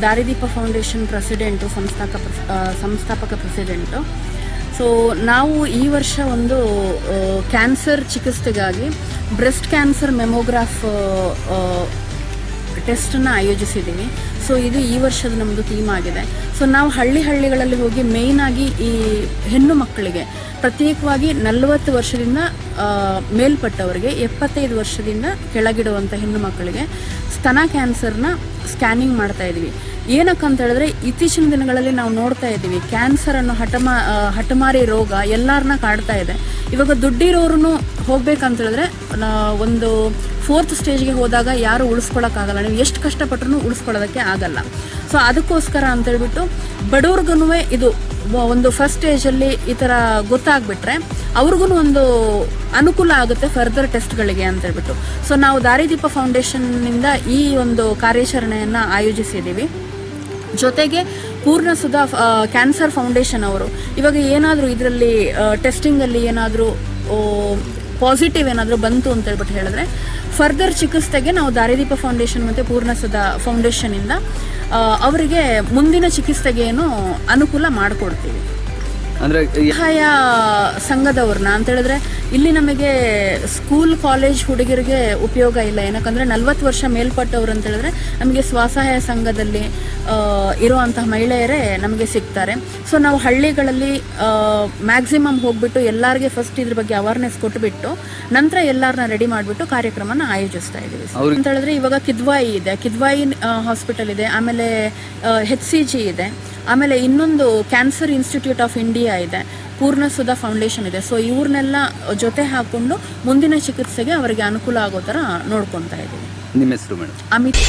ದಾರಿದೀಪ foundation president ಸಂಸ್ಥಾಪಕ ಸಂಸ್ಥಾಪಕ president so ನಾವು ಈ ವರ್ಷ ಒಂದು ಕ್ಯಾನ್ಸರ್ ಚಿಕಿತ್ಸೆಗಾಗಿ ಬ್ರೆಸ್ಟ್ ಕ್ಯಾನ್ಸರ್ ಮೆಮೋಗ್ರಾಫ್ ಟೆಸ್ಟನ್ನು ಆಯೋಜಿಸಿದ್ದೀವಿ ಸೊ ಇದು ಈ ವರ್ಷದ ನಮ್ಮದು ಥೀಮ್ ಆಗಿದೆ. ಸೊ ನಾವು ಹಳ್ಳಿ ಹಳ್ಳಿಗಳಲ್ಲಿ ಹೋಗಿ ಮೇಯ್ನಾಗಿ ಈ ಹೆಣ್ಣು ಮಕ್ಕಳಿಗೆ ಪ್ರತ್ಯೇಕವಾಗಿ ನಲವತ್ತು ವರ್ಷದಿಂದ ಮೇಲ್ಪಟ್ಟವರಿಗೆ ಎಪ್ಪತ್ತೈದು ವರ್ಷದಿಂದ ಕೆಳಗಿಡುವಂಥ ಹೆಣ್ಣು ಮಕ್ಕಳಿಗೆ ಸ್ತನ ಕ್ಯಾನ್ಸರ್ನ ಸ್ಕ್ಯಾನಿಂಗ್ ಮಾಡ್ತಾ ಇದ್ದೀವಿ ಏನಕ್ಕಂತ ಹೇಳಿದ್ರೆ ಇತ್ತೀಚಿನ ದಿನಗಳಲ್ಲಿ ನಾವು ನೋಡ್ತಾ ಇದ್ದೀವಿ ಕ್ಯಾನ್ಸರ್ ಅನ್ನೋ ಹಠಮಾ ಹಠಮಾರಿ ರೋಗ ಎಲ್ಲರನ್ನ ಕಾಡ್ತಾ ಇದೆ. ಇವಾಗ ದುಡ್ಡಿರೋರು ಹೋಗ್ಬೇಕಂತ ಹೇಳಿದ್ರೆ ಒಂದು ಫೋರ್ತ್ ಸ್ಟೇಜ್ಗೆ ಹೋದಾಗ ಯಾರು ಉಳಿಸ್ಕೊಳಕ್ಕಾಗಲ್ಲ. ನೀವು ಎಷ್ಟು ಕಷ್ಟಪಟ್ಟರು ಉಳಿಸ್ಕೊಳ್ಳೋದಕ್ಕೆ ಆಗಲ್ಲ. ಸೊ ಅದಕ್ಕೋಸ್ಕರ ಅಂತ ಹೇಳ್ಬಿಟ್ಟು ಬಡವ್ರಿಗೂ ಇದು ಒಂದು ಫಸ್ಟ್ ಸ್ಟೇಜಲ್ಲಿ ಈ ಥರ ಗೊತ್ತಾಗ್ಬಿಟ್ರೆ ಅವ್ರಿಗೂ ಒಂದು ಅನುಕೂಲ ಆಗುತ್ತೆ ಫರ್ದರ್ ಟೆಸ್ಟ್ಗಳಿಗೆ ಅಂತ ಹೇಳ್ಬಿಟ್ಟು. ಸೊ ನಾವು ದಾರಿದೀಪ ಫೌಂಡೇಶನ್ನಿಂದ ಈ ಒಂದು ಕಾರ್ಯಾಚರಣೆಯನ್ನು ಆಯೋಜಿಸಿದ್ದೀವಿ ಜೊತೆಗೆ ಪೂರ್ಣ ಸುಧಾ ಕ್ಯಾನ್ಸರ್ ಫೌಂಡೇಶನ್ ಅವರು, ಇವಾಗ ಏನಾದರೂ ಇದರಲ್ಲಿ ಟೆಸ್ಟಿಂಗಲ್ಲಿ ಏನಾದರೂ ಪಾಸಿಟಿವ್ ಏನಾದರೂ ಬಂತು ಅಂತ ಹೇಳ್ಬಿಟ್ಟು ಹೇಳಿದ್ರೆ ಫರ್ದರ್ ಚಿಕಿತ್ಸೆಗೆ ನಾವು ದಾರಿದೀಪ ಫೌಂಡೇಶನ್ ಮತ್ತು ಪೂರ್ಣ ಸುಧಾ ಫೌಂಡೇಶನಿಂದ ಅವರಿಗೆ ಮುಂದಿನ ಚಿಕಿತ್ಸೆಗೇನು ಅನುಕೂಲ ಮಾಡಿಕೊಡ್ತೀವಿ. ಅಂದ್ರೆ ಸಹಾಯ ಸಂಘದವ್ರನ್ನ ಅಂತ ಹೇಳಿದ್ರೆ ಇಲ್ಲಿ ನಮಗೆ ಸ್ಕೂಲ್ ಕಾಲೇಜ್ ಹುಡುಗರಿಗೆ ಉಪಯೋಗ ಇಲ್ಲ. ಏನಕ್ಕಂದ್ರೆ ನಲ್ವತ್ತು ವರ್ಷ ಮೇಲ್ಪಟ್ಟವ್ರು ಅಂತ ಹೇಳಿದ್ರೆ ನಮಗೆ ಸ್ವಸಹಾಯ ಸಂಘದಲ್ಲಿ ಇರುವಂತಹ ಮಹಿಳೆಯರೇ ನಮಗೆ ಸಿಗ್ತಾರೆ. ಸೊ ನಾವು ಹಳ್ಳಿಗಳಲ್ಲಿ ಮ್ಯಾಕ್ಸಿಮಮ್ ಹೋಗ್ಬಿಟ್ಟು ಎಲ್ಲರಿಗೆ ಫಸ್ಟ್ ಇದ್ರ ಬಗ್ಗೆ ಅವೇರ್ನೆಸ್ ಕೊಟ್ಬಿಟ್ಟು ನಂತರ ಎಲ್ಲರನ್ನ ರೆಡಿ ಮಾಡಿಬಿಟ್ಟು ಕಾರ್ಯಕ್ರಮನ ಆಯೋಜಿಸ್ತಾ ಇದ್ದೀವಿ. ಅಂತ ಹೇಳಿದ್ರೆ ಇವಾಗ ಕಿದ್ವಾಯಿ ಇದೆ. ಕಿದ್ವಾಯಿ ಹಾಸ್ಪಿಟಲ್ ಇದೆ. ಆಮೇಲೆ ಹೆಚ್ ಸಿ ಜಿ ಇದೆ. ಆಮೇಲೆ ಇನ್ನೊಂದು ಕ್ಯಾನ್ಸರ್ ಇನ್ಸ್ಟಿಟ್ಯೂಟ್ ಆಫ್ ಇಂಡಿಯಾ ಇದೆ ಪೂರ್ಣ ಸುಧಾ ಫೌಂಡೇಶನ್ ಇದೆ. ಸೊ ಇವ್ರನ್ನೆಲ್ಲ ಜೊತೆ ಹಾಕೊಂಡು ಮುಂದಿನ ಚಿಕಿತ್ಸೆಗೆ ಅವರಿಗೆ ಅನುಕೂಲ ಆಗೋ ತರ ನೋಡ್ಕೊತಾ ಇದ್ದೀವಿ. ನಿಮ್ಮ ಹೆಸರು ಮೇಡಮ್? ಅಮಿತ್.